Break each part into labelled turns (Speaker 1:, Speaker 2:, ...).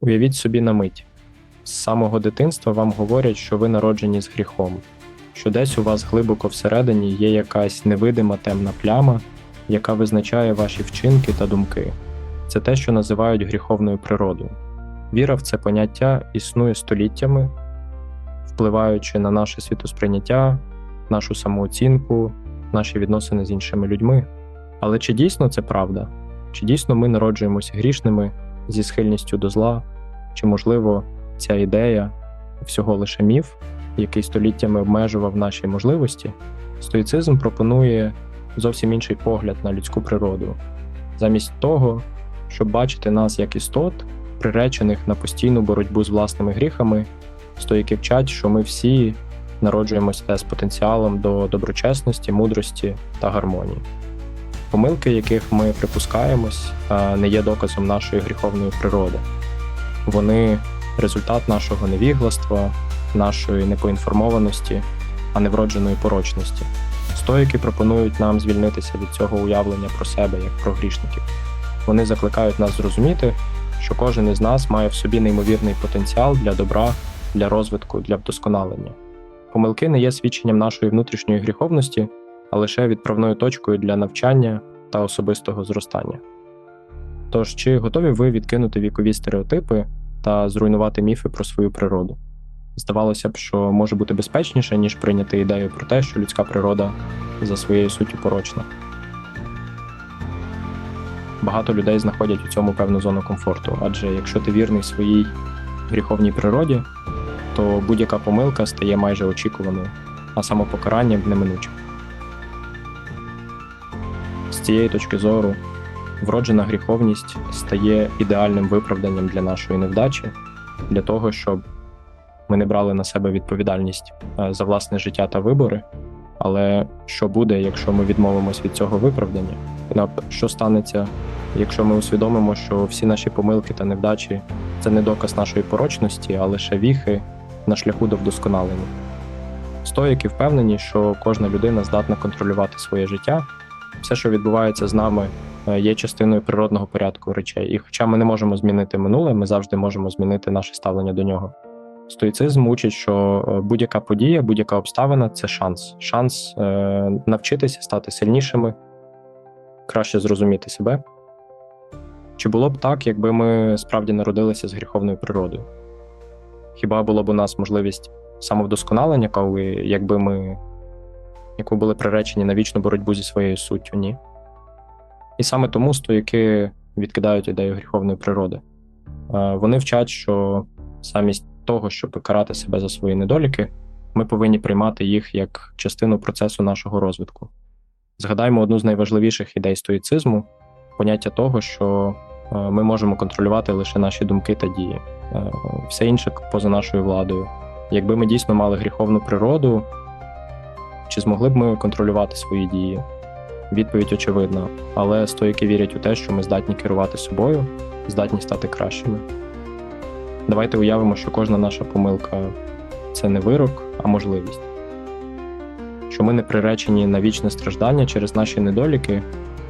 Speaker 1: Уявіть собі на мить. З самого дитинства вам говорять, що ви народжені з гріхом, що десь у вас глибоко всередині є якась невидима темна пляма, яка визначає ваші вчинки та думки. Це те, що називають гріховною природою. Віра в це поняття існує століттями, впливаючи на наше світосприйняття, нашу самооцінку, наші відносини з іншими людьми. Але чи дійсно це правда? Чи дійсно ми народжуємося грішними зі схильністю до зла? Чи, можливо, ця ідея всього лише міф, який століттями обмежував наші можливості? Стоїцизм пропонує зовсім інший погляд на людську природу. Замість того, щоб бачити нас як істот, приречених на постійну боротьбу з власними гріхами, стоїки вчать, що ми всі народжуємося з потенціалом до доброчесності, мудрості та гармонії. Помилки, яких ми припускаємось, не є доказом нашої гріховної природи. Вони результат нашого невігластва, нашої непоінформованості, а не вродженої порочності. Стоїки пропонують нам звільнитися від цього уявлення про себе як про грішників. Вони закликають нас зрозуміти, що кожен із нас має в собі неймовірний потенціал для добра, для розвитку, для вдосконалення. Помилки не є свідченням нашої внутрішньої гріховності, а лише відправною точкою для навчання та особистого зростання. Тож, чи готові ви відкинути вікові стереотипи та зруйнувати міфи про свою природу? Здавалося б, що може бути безпечніше, ніж прийняти ідею про те, що людська природа за своєю суттю порочна. Багато людей знаходять у цьому певну зону комфорту, адже якщо ти вірний своїй гріховній природі, то будь-яка помилка стає майже очікуваною, а самопокарання неминучим. Цієї точки зору, вроджена гріховність стає ідеальним виправданням для нашої невдачі, для того, щоб ми не брали на себе відповідальність е, за власне життя та вибори. Але що буде, якщо ми відмовимось від цього виправдання? Нап- Що станеться, якщо ми усвідомимо, що всі наші помилки та невдачі це не доказ нашої порочності, а лише віхи на шляху до вдосконалення? Стоїки впевнені, що кожна людина здатна контролювати своє життя. Все, що відбувається з нами, е, є частиною природного порядку речей. І хоча ми не можемо змінити минуле, ми завжди можемо змінити наше ставлення до нього. Стоїцизм учить, що е, будь-яка подія, будь-яка обставина це шанс. Шанс е, навчитися стати сильнішими, краще зрозуміти себе. Чи було б так, якби ми справді народилися з гріховною природою? Хіба було б у нас можливість самовдосконалення, коли якби ми яку були приречені на вічну боротьбу зі своєю суттю? Ні. І саме тому стоїки відкидають ідею гріховної природи. Е, Вони вчать, що замість того, щоб карати себе за свої недоліки, ми повинні приймати їх як частину процесу нашого розвитку. Згадаємо одну з найважливіших ідей стоїцизму поняття того, що е, ми можемо контролювати лише наші думки та дії, Е, все інше поза нашою владою. Якби ми дійсно мали гріховну природу, чи змогли б ми контролювати свої дії? Відповідь очевидна, але стоїки вірять у те, що ми здатні керувати собою, здатні стати кращими. Давайте уявимо, що кожна наша помилка це не вирок, а можливість. Що ми не приречені на вічне страждання через наші недоліки,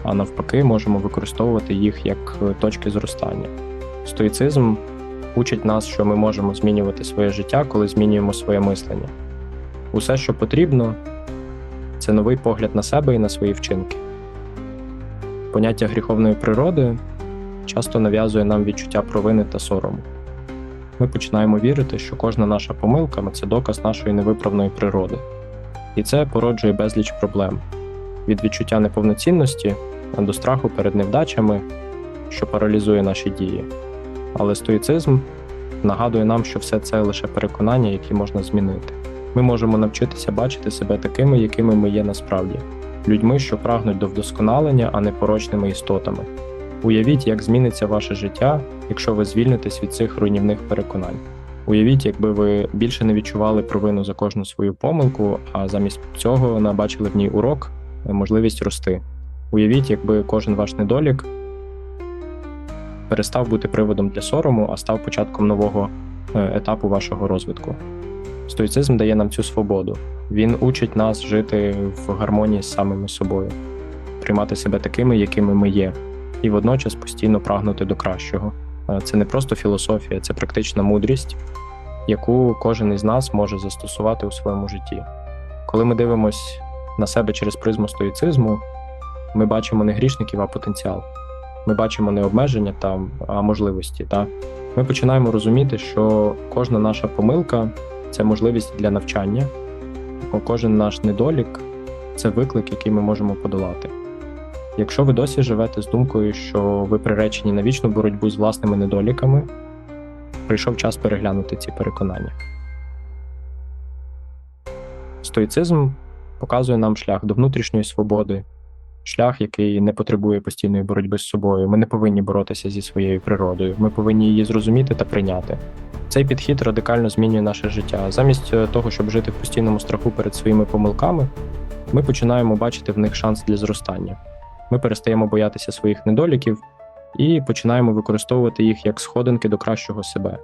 Speaker 1: а навпаки, можемо використовувати їх як точки зростання. Стоїцизм учить нас, що ми можемо змінювати своє життя, коли змінюємо своє мислення. Усе, що потрібно, це новий погляд на себе і на свої вчинки. Поняття гріховної природи часто нав'язує нам відчуття провини та сорому. Ми починаємо вірити, що кожна наша помилка це доказ нашої невиправної природи. І це породжує безліч проблем від відчуття неповноцінності до страху перед невдачами, що паралізує наші дії. Але стоїцизм нагадує нам, що все це лише переконання, які можна змінити. Ми можемо навчитися бачити себе такими, якими ми є насправді, людьми, що прагнуть до вдосконалення, а не порочними істотами. Уявіть, як зміниться ваше життя, якщо ви звільнитесь від цих руйнівних переконань. Уявіть, якби ви більше не відчували провину за кожну свою помилку, а замість цього набачили в ній урок, можливість рости. Уявіть, якби кожен ваш недолік перестав бути приводом для сорому, а став початком нового е, етапу вашого розвитку. Стоїцизм дає нам цю свободу. Він учить нас жити в гармонії з самими собою, приймати себе такими, якими ми є, і водночас постійно прагнути до кращого. Е, Це не просто філософія, це практична мудрість, яку кожен із нас може застосувати у своєму житті. Коли ми дивимося на себе через призму стоїцизму, ми бачимо не грішників, а потенціал. Ми бачимо не обмеження там, а можливості. Та? Ми починаємо розуміти, що кожна наша помилка це можливість для навчання, кожен наш недолік це виклик, який ми можемо подолати. Якщо ви досі живете з думкою, що ви приречені на вічну боротьбу з власними недоліками, прийшов час переглянути ці переконання. Стоїцизм показує нам шлях до внутрішньої свободи, шлях, який не потребує постійної боротьби з собою. Ми не повинні боротися зі своєю природою, ми повинні її зрозуміти та прийняти. Цей підхід радикально змінює наше життя. Замість е, того, щоб жити в постійному страху перед своїми помилками, ми починаємо бачити в них шанс для зростання. Ми перестаємо боятися своїх недоліків і починаємо використовувати їх як сходинки до кращого себе.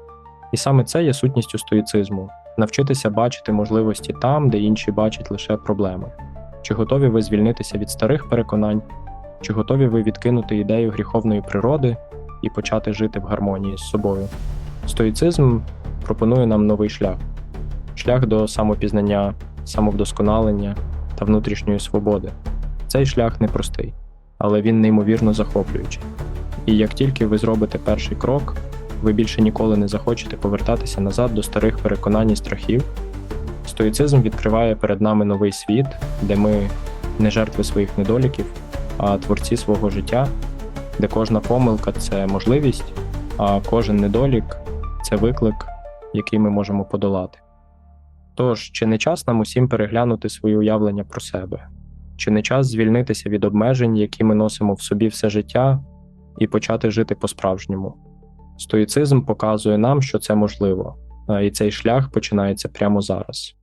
Speaker 1: І саме це є сутністю стоїцизму навчитися бачити можливості там, де інші бачать лише проблеми. Чи готові ви звільнитися від старих переконань, чи готові ви відкинути ідею гріховної природи і почати жити в гармонії з собою? Стоїцизм пропонує нам новий шлях шлях до самопізнання, самовдосконалення та внутрішньої свободи. Цей шлях непростий, але він неймовірно захоплюючий. І як тільки ви зробите перший крок, ви більше ніколи не захочете повертатися назад до старих переконань і страхів. Стоїцизм відкриває перед нами новий світ, де ми не жертви своїх недоліків, а творці свого життя, де кожна помилка це можливість, а кожен недолік це виклик, який ми можемо подолати. Тож, чи не час нам усім переглянути свої уявлення про себе? Чи не час звільнитися від обмежень, які ми носимо в собі все життя, і почати жити по-справжньому? Стоїцизм показує нам, що це можливо, і цей шлях починається прямо зараз.